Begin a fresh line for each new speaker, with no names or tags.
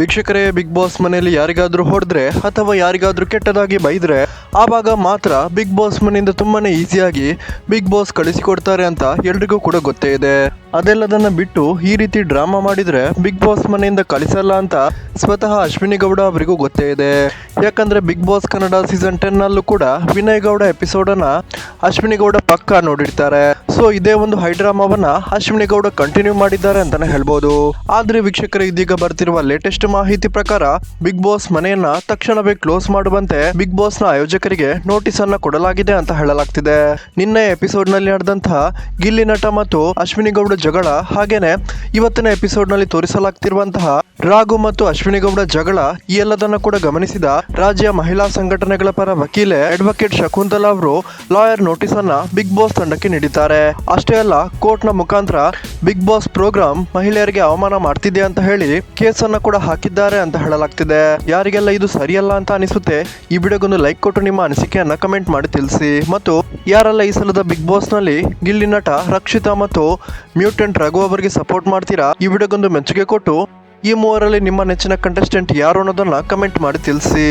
ವೀಕ್ಷಕರೇ big boss ಮನೆಯಲ್ಲಿ ಯಾರಿಗಾದ್ರೂ ಹೊಡೆದ್ರೆ ಅಥವಾ ಯಾರಿಗಾದ್ರೂ ಕೆಟ್ಟದಾಗಿ ಬೈದ್ರೆ ಆವಾಗ ಮಾತ್ರ ಬಿಗ್ ಬಾಸ್ ಮನೆಯಿಂದ ತುಂಬಾನೇ ಈಸಿಯಾಗಿ ಬಿಗ್ ಬಾಸ್ ಕಳಿಸಿಕೊಡ್ತಾರೆ ಅಂತ ಎಲ್ರಿಗೂ ಕೂಡ ಗೊತ್ತೇ ಇದೆ. ಅದೆಲ್ಲದನ್ನ ಬಿಟ್ಟು ಈ ರೀತಿ ಡ್ರಾಮಾ ಮಾಡಿದ್ರೆ ಬಿಗ್ ಬಾಸ್ ಮನೆಯಿಂದ ಕಳಿಸಲ್ಲ ಅಂತ ಸ್ವತಃ ಅಶ್ವಿನಿ ಗೌಡ ಅವರಿಗೂ ಗೊತ್ತೇ ಇದೆ. ಯಾಕಂದ್ರೆ big boss Kannada season ten ನಲ್ಲೂ ಕೂಡ ವಿನಯ್ ಗೌಡ ಎಪಿಸೋಡ್ ಅನ್ನ ಅಶ್ವಿನಿ ಗೌಡ ಪಕ್ಕ ನೋಡಿರ್ತಾರೆ. ಸೊ ಇದೇ ಒಂದು ಹೈಡ್ರಾಮಾವನ್ನ ಅಶ್ವಿನಿ ಗೌಡ ಕಂಟಿನ್ಯೂ ಮಾಡಿದ್ದಾರೆ ಅಂತಾನೆ ಹೇಳ್ಬೋದು. ಆದ್ರೆ ವೀಕ್ಷಕರು, ಇದೀಗ ಬರ್ತಿರುವ ಲೇಟೆಸ್ಟ್ ಮಾಹಿತಿ ಪ್ರಕಾರ ಬಿಗ್ ಬಾಸ್ ಮನೆಯನ್ನ ತಕ್ಷಣವೇ ಕ್ಲೋಸ್ ಮಾಡುವಂತೆ ಬಿಗ್ ಬಾಸ್ನ ಆಯೋಜಕರಿಗೆ ನೋಟಿಸ್ ಅನ್ನ ಕೊಡಲಾಗಿದೆ ಅಂತ ಹೇಳಲಾಗ್ತಿದೆ. ನಿನ್ನೆ ಎಪಿಸೋಡ್ನಲ್ಲಿ ನಡೆದಂತಹ ಗಿಲ್ಲಿ ನಟ ಮತ್ತು ಅಶ್ವಿನಿ ಗೌಡ ಜಗಳ ಹಾಗೇನೆ ಇವತ್ತಿನ ಎಪಿಸೋಡ್ನಲ್ಲಿ ತೋರಿಸಲಾಗ್ತಿರುವಂತಹ ರಾಘು ಮತ್ತು ಅಶ್ವಿನಿ ಗೌಡ ಜಗಳ ಈ ಎಲ್ಲದನ್ನ ಕೂಡ ಗಮನಿಸಿದ ರಾಜ್ಯ ಮಹಿಳಾ ಸಂಘಟನೆಗಳ ಪರ ವಕೀಲೆ ಅಡ್ವೊಕೇಟ್ ಶಕುಂತಲಾ ಅವರು ಲಾಯರ್ ನೋಟಿಸ್ ಅನ್ನ ಬಿಗ್ ಬಾಸ್ ತಂಡಕ್ಕೆ ನೀಡಿದ್ದಾರೆ. ಅಷ್ಟೇ ಅಲ್ಲ ಕೋರ್ಟ್ನ ಮುಖಾಂತರ ಬಿಗ್ ಬಾಸ್ ಪ್ರೋಗ್ರಾಮ್ ಮಹಿಳೆಯರಿಗೆ ಅವಮಾನ ಮಾಡ್ತಿದೆ ಅಂತ ಹೇಳಿ ಕೇಸ್ ಅನ್ನ ಕೂಡ ಹಾಕಿದ್ದಾರೆ ಅಂತ ಹೇಳಲಾಗ್ತಿದೆ. ಯಾರಿಗೆಲ್ಲ ಇದು ಸರಿಯಲ್ಲ ಅಂತ ಅನಿಸುತ್ತೆ, ಈ ವಿಡಿಯೋಗೊಂದು ಲೈಕ್ ಕೊಟ್ಟು ನಿಮ್ಮ ಅನಿಸಿಕೆಯನ್ನ ಕಮೆಂಟ್ ಮಾಡಿ ತಿಳಿಸಿ. ಮತ್ತು ಯಾರೆಲ್ಲ ಈ ಸಲದ ಬಿಗ್ ಬಾಸ್ನಲ್ಲಿ ಗಿಲ್ಲಿ ನಟ, ರಕ್ಷಿತಾ ಮತ್ತು ಮ್ಯೂಟೆಂಟ್ ರಘು ಅವರಿಗೆ ಸಪೋರ್ಟ್ ಮಾಡ್ತೀರಾ, ಈ ವಿಡಿಯೋಗೊಂದು ಮೆಚ್ಚುಗೆ ಕೊಟ್ಟು ಈ ಮೂವರಲ್ಲಿ ನಿಮ್ಮ ನೆಚ್ಚಿನ ಕಂಟೆಸ್ಟೆಂಟ್ ಯಾರು ಅನ್ನೋದನ್ನ ಕಮೆಂಟ್ ಮಾಡಿ ತಿಳಿಸಿ.